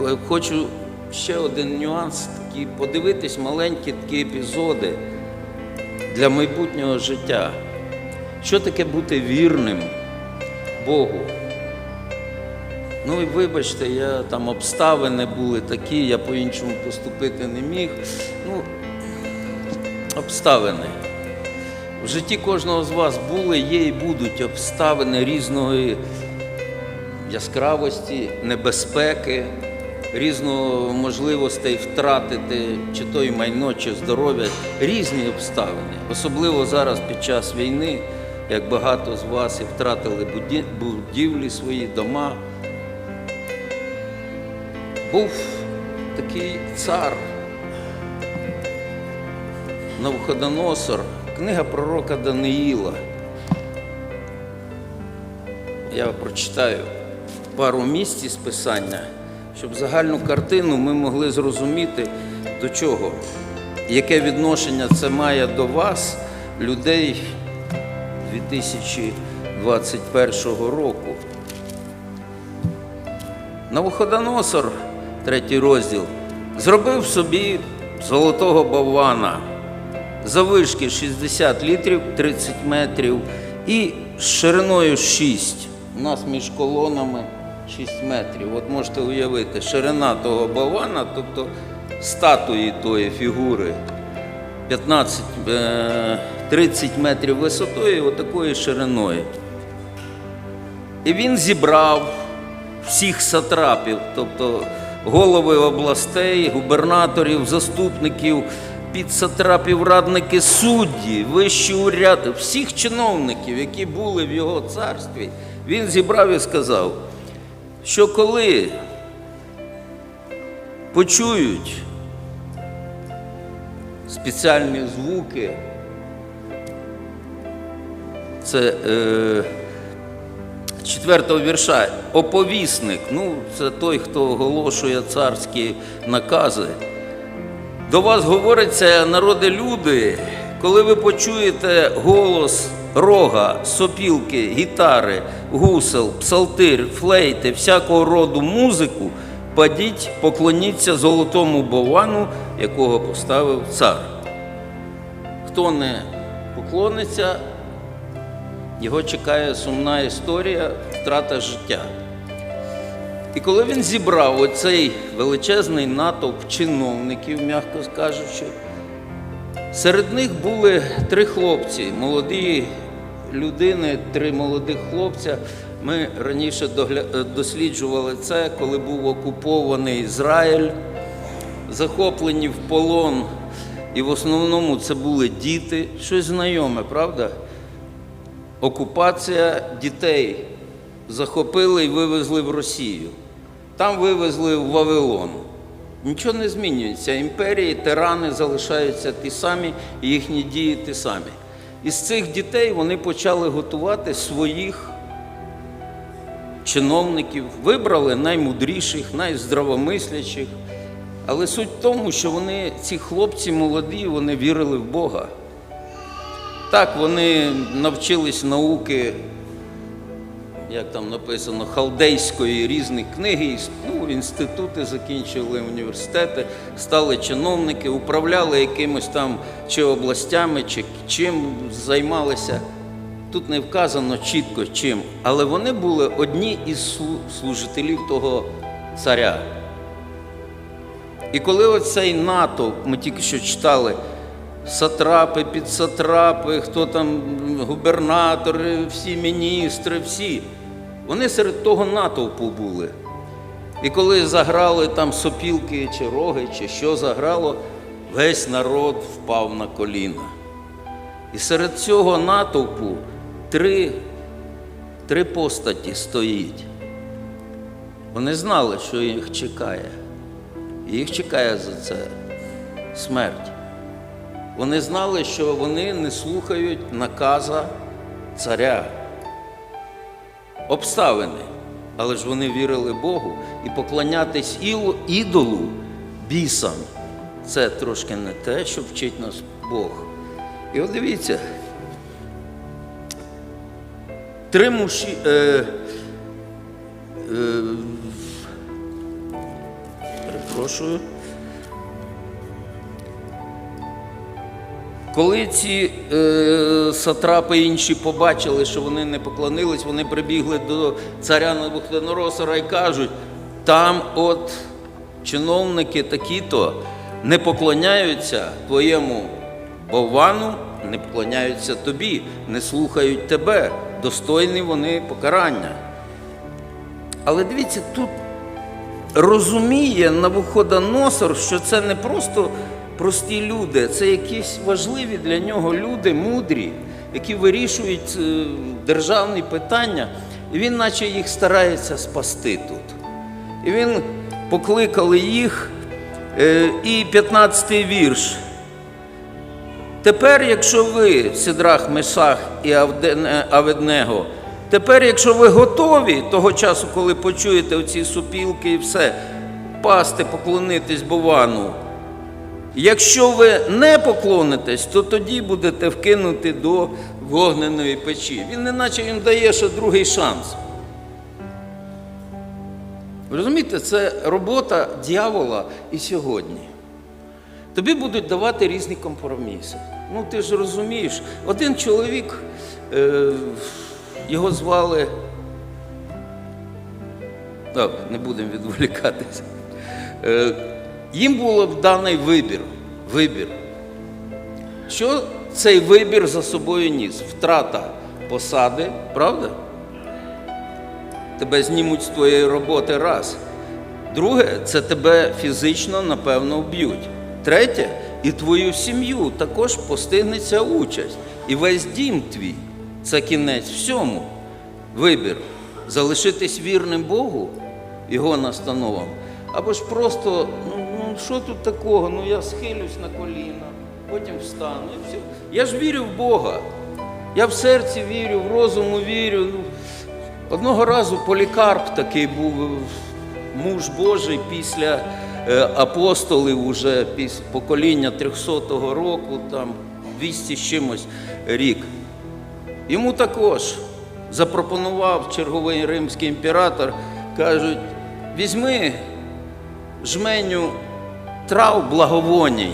Хо- Хочу ще один нюанс, такий, подивитись маленькі такі епізоди для майбутнього життя. Що таке бути вірним Богу? Ну і вибачте, я там обставини були такі, я по-іншому поступити не міг. Ну, обставини. В житті кожного з вас були, є і будуть обставини різної яскравості, небезпеки, різного можливостей втратити чи то й майно, чи здоров'я, різні обставини. Особливо зараз під час війни, як багато з вас і втратили будівлі свої, дома. Був такий цар Навуходоносор, книга пророка Даниїла. Я прочитаю пару місць із писання, щоб загальну картину ми могли зрозуміти, до чого, яке відношення це має до вас, людей 2021 року. Навуходоносор, третій розділ, зробив собі золотого бавана завишки 60 літрів 30 метрів і з шириною 6. У нас між колонами 6 метрів. От можете уявити, ширина того бавана, тобто статуї тої фігури 15, е, 30 метрів висотою і отакою шириною. І він зібрав всіх сатрапів, тобто голови областей, губернаторів, заступників, підсатрапів, радники, судді, вищі уряди, всіх чиновників, які були в його царстві, він зібрав і сказав, що коли почують спеціальні звуки, це е, четвертого вірша оповісник, ну це той, хто оголошує царські накази. До вас говориться, народи люди, коли ви почуєте голос рога, сопілки, гітари, гусел, псалтир, флейти, всякого роду музику, падіть, поклоніться золотому бовану, якого поставив цар. Хто не поклониться, його чекає сумна історія, втрата життя. І коли він зібрав оцей величезний натовп чиновників, м'яко кажучи, серед них були три хлопці, молоді людини, три молодих хлопця. Ми раніше досліджували це, коли був окупований Ізраїль, захоплені в полон. І в основному це були діти, щось знайоме, правда? Окупація дітей захопили і вивезли в Росію. Там вивезли в Вавилон. Нічого не змінюється. Імперії, тирани залишаються ті самі, і їхні дії ті самі. Із цих дітей вони почали готувати своїх чиновників, вибрали наймудріших, найздравомислячих. Але суть в тому, що вони, ці хлопці молоді, вони вірили в Бога. Так, вони навчились науки, як там написано, халдейської різні книги, ну, інститути закінчили, університети, стали чиновники, управляли якимось там чи областями, чи чим займалися. Тут не вказано чітко чим, але вони були одні із служителів того царя. І коли оцей натовп, ми тільки що читали, сатрапи, підсатрапи, хто там губернатори, всі міністри, всі, вони серед того натовпу були. І коли заграли там сопілки чи роги, чи що заграло, весь народ впав на коліна. І серед цього натовпу три, три постаті стоїть. Вони знали, що їх чекає. І їх чекає за це смерть. Вони знали, що вони не слухають наказа царя. Обставини. Але ж вони вірили Богу і поклонятись ідолу, бісам. Це трошки не те, що вчить нас Бог. І от дивіться, три муші. Е, е, перепрошую. Коли ці е, сатрапи інші побачили, що вони не поклонились, вони прибігли до царя Навуходоносора і кажуть, там от чиновники такі-то не поклоняються твоєму Бовану, не поклоняються тобі, не слухають тебе, достойні вони покарання. Але дивіться, тут розуміє Навуходоносор, що це не просто прості люди, це якісь важливі для нього люди, мудрі, які вирішують е, державні питання, і він, наче їх старається спасти тут. І він покликали їх, е, і 15-й вірш. Тепер, якщо ви, Сидрах, Месах і Авдене- Аведнего, тепер, якщо ви готові того часу, коли почуєте оці супілки і все, пасти, поклонитись Бовану, якщо ви не поклонитесь, то тоді будете вкинуті до вогненої печі. Він неначе їм дає ще другий шанс. Розумієте, це робота дьявола і сьогодні. Тобі будуть давати різні компроміси. Ну, ти ж розумієш, один чоловік, е, його звали. Так, не будемо відволікатися. Е, їм було даний вибір. Вибір. Що цей вибір за собою ніс? Втрата посади, правда? Тебе знімуть з твоєї роботи раз. Друге, це тебе фізично, напевно, вб'ють. Третє, і твою сім'ю також постигнеться участь. І весь дім твій це кінець всьому. Вибір залишитись вірним Богу, Його настановам, або ж просто, ну, що тут такого? Ну я схилюсь на коліна, потім встану. І все. Я ж вірю в Бога. Я в серці вірю, в розуму вірю. Ну, Одного разу Полікарп такий був муж Божий після е, апостолів, уже після покоління 300-го року, там 200 з чимось рік. Йому також запропонував черговий римський імператор, кажуть, візьми жменю трав благовоній.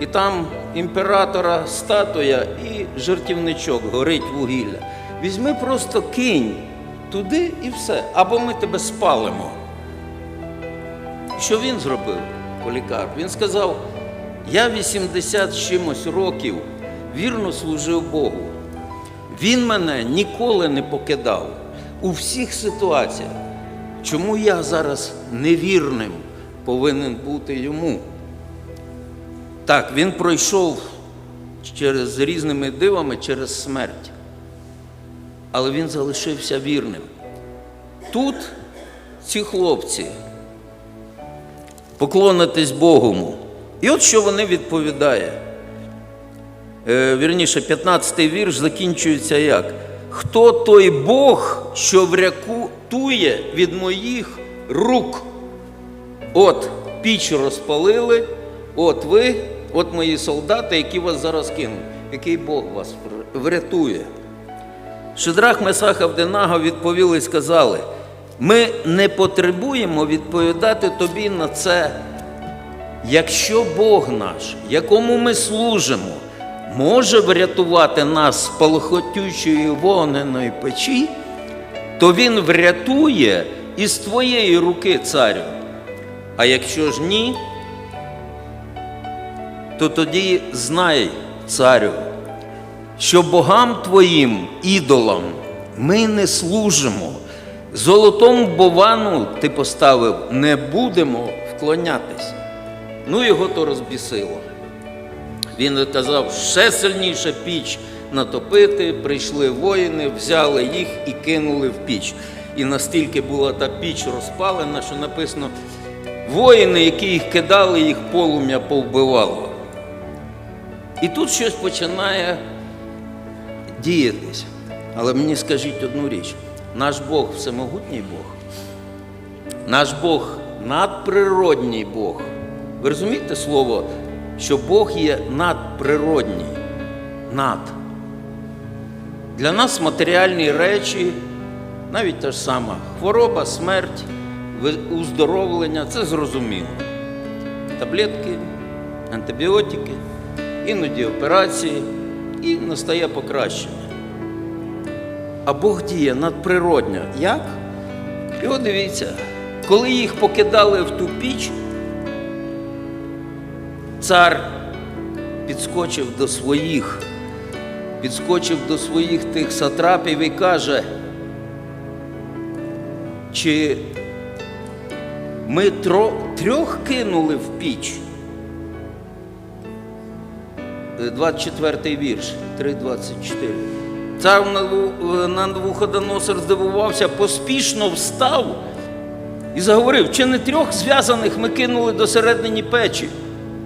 І там імператора статуя і жертівничок горить вугілля. Візьми просто кинь туди і все, або ми тебе спалимо. Що він зробив, Полікарп? Він сказав: я 80 з чимось років вірно служив Богу. Він мене ніколи не покидав у всіх ситуаціях. Чому я зараз невірним повинен бути йому? Так, він пройшов через різними дивами через смерть, але він залишився вірним. Тут ці хлопці поклонитись Богому. І от що вони відповідає. Е, Вірніше, 15-й вірш закінчується як? Хто той Бог, що врятує від моїх рук? От піч розпалили, от ви, от мої солдати, які вас зараз кинуть. Який Бог вас врятує? Шидрах Месах Авденага відповіли і сказали: ми не потребуємо відповідати тобі на це, якщо Бог наш, якому ми служимо, може врятувати нас з палохотючої вогненої печі, то Він врятує із твоєї руки, царю. А якщо ж ні, то тоді знай, царю, що богам твоїм, ідолам, ми не служимо. Золотому бовану ти поставив, не будемо вклонятись. Ну, його то розбісило. Він казав, ще сильніше піч натопити, прийшли воїни, взяли їх і кинули в піч. І настільки була та піч розпалена, що написано, воїни, які їх кидали, їх полум'я повбивало. І тут щось починає діятись. Але мені скажіть одну річ: наш Бог всемогутній Бог, наш Бог надприродній Бог. Ви розумієте слово, що Бог є надприродній, над. Для нас матеріальні речі, навіть та ж сама хвороба, смерть, уздоровлення, це зрозуміло. Таблетки, антибіотики, іноді операції, і настає покращення. А Бог діє надприродньо. Як? І от дивіться, коли їх покидали в ту піч, цар підскочив до своїх, підскочив до своїх тих сатрапів і каже, чи ми трьох кинули в піч? Е, 24 вірш, 3.24. Цар Наву- Навуходоносор здивувався, поспішно встав і заговорив, чи не трьох зв'язаних ми кинули до середині печі?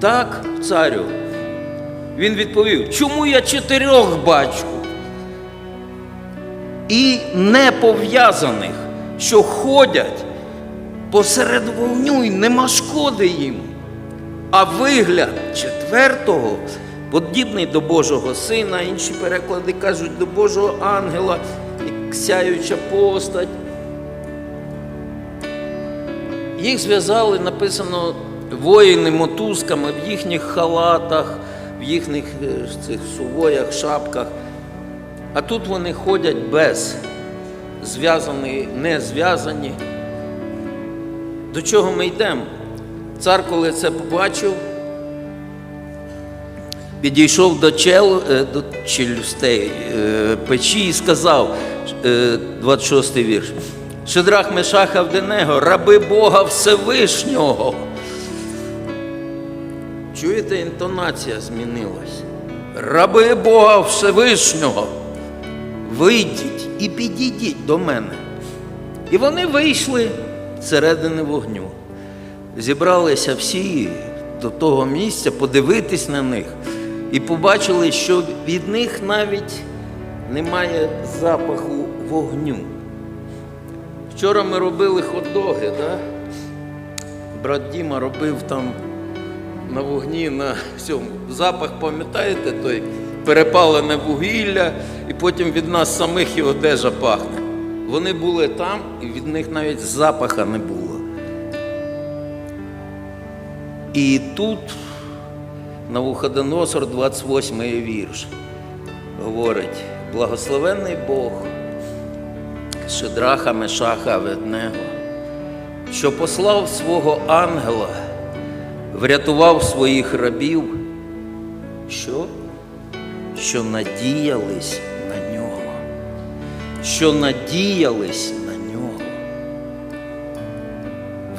Так, царю. Він відповів, чому я чотирьох бачу? І не пов'язаних, що ходять посеред вогню і нема шкоди їм. А вигляд четвертого подібний до Божого сина, інші переклади кажуть до Божого ангела, сяюча постать. Їх зв'язали, написано, воїни мотузками в їхніх халатах, в їхніх е, цих сувоях, шапках. А тут вони ходять без, зв'язані, не зв'язані. До чого ми йдемо? Цар, коли це побачив, підійшов до, чел, е, до челюстей е, печі і сказав, е, 26 вірш, Шедрах Мешах Авденего, раби Бога Всевишнього. Чуєте, інтонація змінилась. Раби Бога Всевишнього, вийдіть і підійдіть до мене. І вони вийшли зсередини вогню. Зібралися всі до того місця подивитись на них і побачили, що від них навіть немає запаху вогню. Вчора ми робили хот-доги, да? брат Діма робив там на вогні на цьому. Запах, пам'ятаєте, той перепалене вугілля, і потім від нас самих і одежа пахне. Вони були там, і від них навіть запаха не було. І тут Навуходоносор, 28 й вірш, говорить: благословенний Бог, Шедраха, Мешаха, Веднего, що послав свого ангела, врятував своїх рабів, що? Що надіялись що надіялись на нього.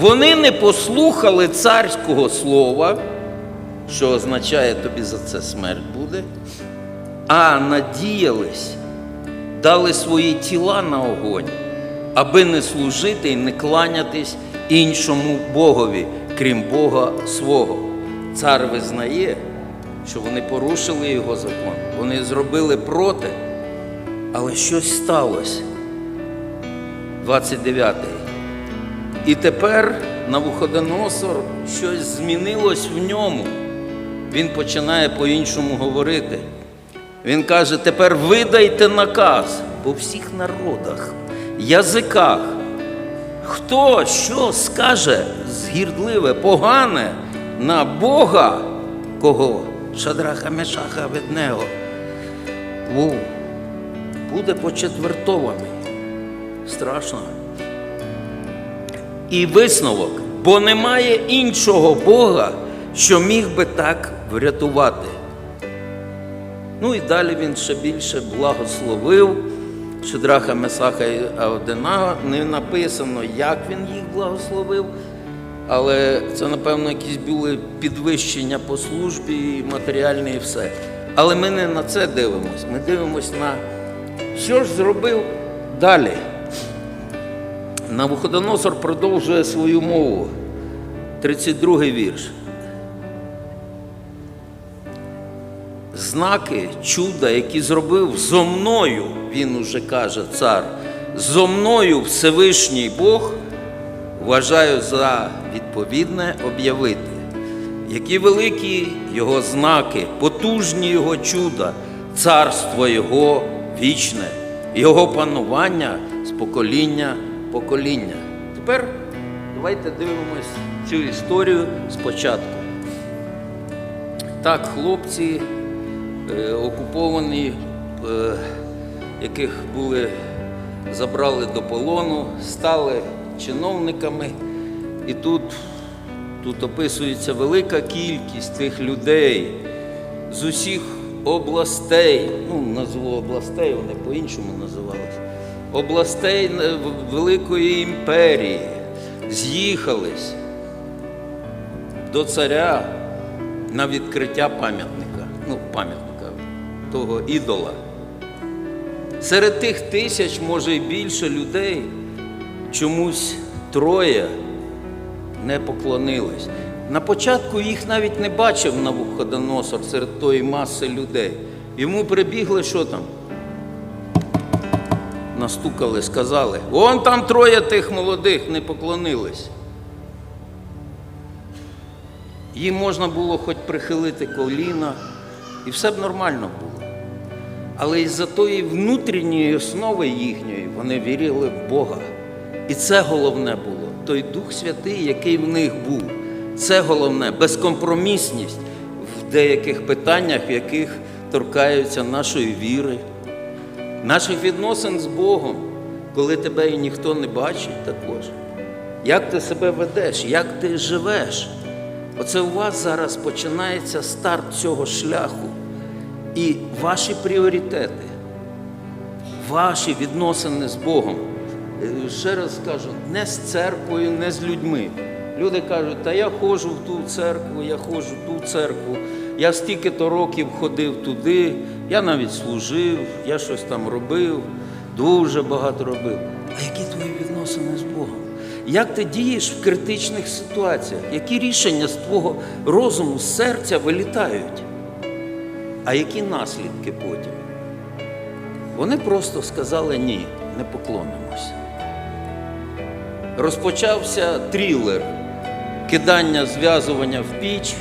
Вони не послухали царського слова, що означає тобі за це смерть буде, а надіялись, дали свої тіла на огонь, аби не служити і не кланятись іншому Богові, крім Бога свого. Цар визнає, що вони порушили його закон, вони зробили проти, але щось сталося. 29. І тепер Навуходоносор щось змінилось в ньому. Він починає по-іншому говорити. Він каже: тепер видайте наказ по всіх народах, язиках. Хто що скаже згірдливе, погане на Бога, кого? Шадраха Мешаха Веднего. Буде почетвертований. Страшно. І висновок, бо немає іншого Бога, що міг би так врятувати. Ну і далі він ще більше благословив Шедраха Месаха і Авденага. Не написано, як він їх благословив, але це, напевно, якісь були підвищення по службі, і матеріальні і все. Але ми не на це дивимося. Ми дивимося на що ж зробив далі. Навуходоносор продовжує свою мову. 32 вірш. Знаки чуда, які зробив зо мною, він уже каже цар, зо мною Всевишній Бог, вважаю за відповідне об'явити. Які великі його знаки, потужні його чуда, царство Його вічне, Його панування з покоління покоління. Тепер Давайте дивимось цю історію спочатку. Так, хлопці е, окуповані, е, яких були забрали до полону, стали чиновниками. І тут, тут описується велика кількість тих людей з усіх областей, ну, назву областей, вони по-іншому називалися, областей е, Великої імперії з'їхались до царя на відкриття пам'ятника, ну, пам'ятника того ідола. Серед тих тисяч, може і більше людей, чомусь троє не поклонились. На початку їх навіть не бачив Навуходоносор серед тої маси людей. Йому прибігли, що там? Настукали, сказали, вон там троє тих молодих не поклонились. Їм можна було хоч прихилити коліна, і все б нормально було. Але із-за тої внутрішньої основи їхньої вони вірили в Бога. І це головне було. Той Дух Святий, який в них був. Це головне, безкомпромісність в деяких питаннях, в яких торкаються нашої віри, наших відносин з Богом, коли тебе і ніхто не бачить також. Як ти себе ведеш, як ти живеш? Оце у вас зараз починається старт цього шляху. І ваші пріоритети, ваші відносини з Богом. Е, Ще раз скажу, не з церквою, не з людьми. Люди кажуть, та я ходжу в ту церкву, я ходжу в ту церкву, я стільки-то років ходив туди, я навіть служив, я щось там робив, дуже багато робив. А які твої відносини з Богом? Як ти дієш в критичних ситуаціях? Які рішення з твого розуму, з серця вилітають? А які наслідки потім? Вони просто сказали ні, не поклонимося. Розпочався трилер, кидання зв'язування в піч,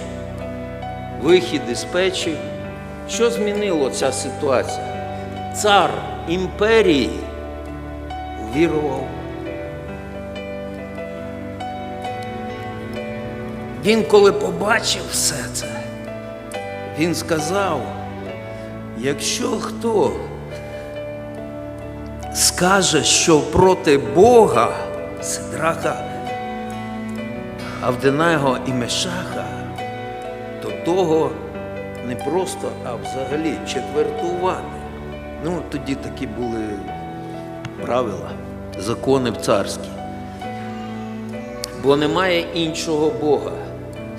вихід із печі. Що змінило ця ситуація? Цар імперії увірував. Він, коли побачив все це, він сказав, якщо хто скаже, що проти Бога Сидраха, Авденаго і Мешаха, то того не просто, а взагалі четвертувати. Ну, тоді такі були правила, закони в царські. Бо немає іншого Бога.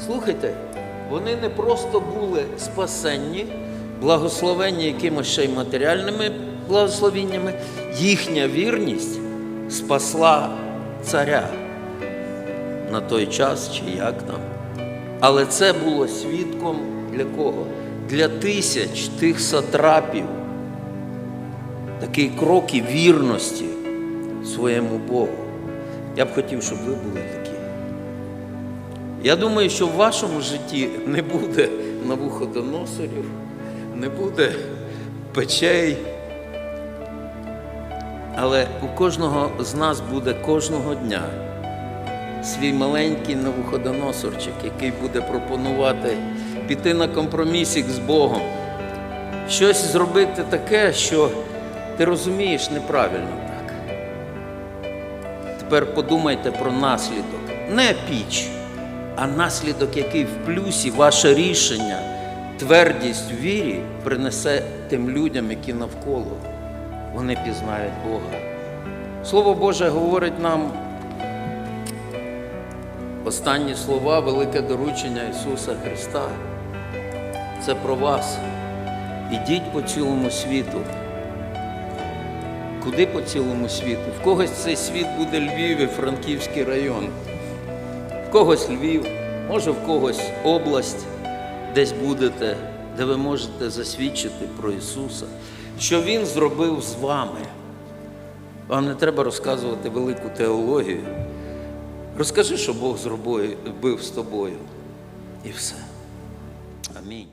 Слухайте, вони не просто були спасенні, благословенні якимось ще й матеріальними благословіннями, їхня вірність спасла царя на той час чи як там. Але це було свідком для кого? Для тисяч тих сатрапів, такий крок і вірності своєму Богу. Я б хотів, щоб ви були такі. Я думаю, що в вашому житті не буде навуходоносорів, не буде печей. Але у кожного з нас буде кожного дня свій маленький навуходоносорчик, який буде пропонувати піти на компромісік з Богом, щось зробити таке, що ти розумієш неправильно так. Тепер подумайте про наслідок. Не піч, а наслідок, який в плюсі ваше рішення, твердість в вірі принесе тим людям, які навколо. Вони пізнають Бога. Слово Боже говорить нам останні слова, велике доручення Ісуса Христа. Це про вас. Ідіть по цілому світу. Куди по цілому світу? В когось цей світ буде Львів і Франківський район, в когось Львів, може в когось область, десь будете, де ви можете засвідчити про Ісуса, що Він зробив з вами. Вам не треба розказувати велику теологію. Розкажи, що Бог зробив з тобою. І все. Амінь.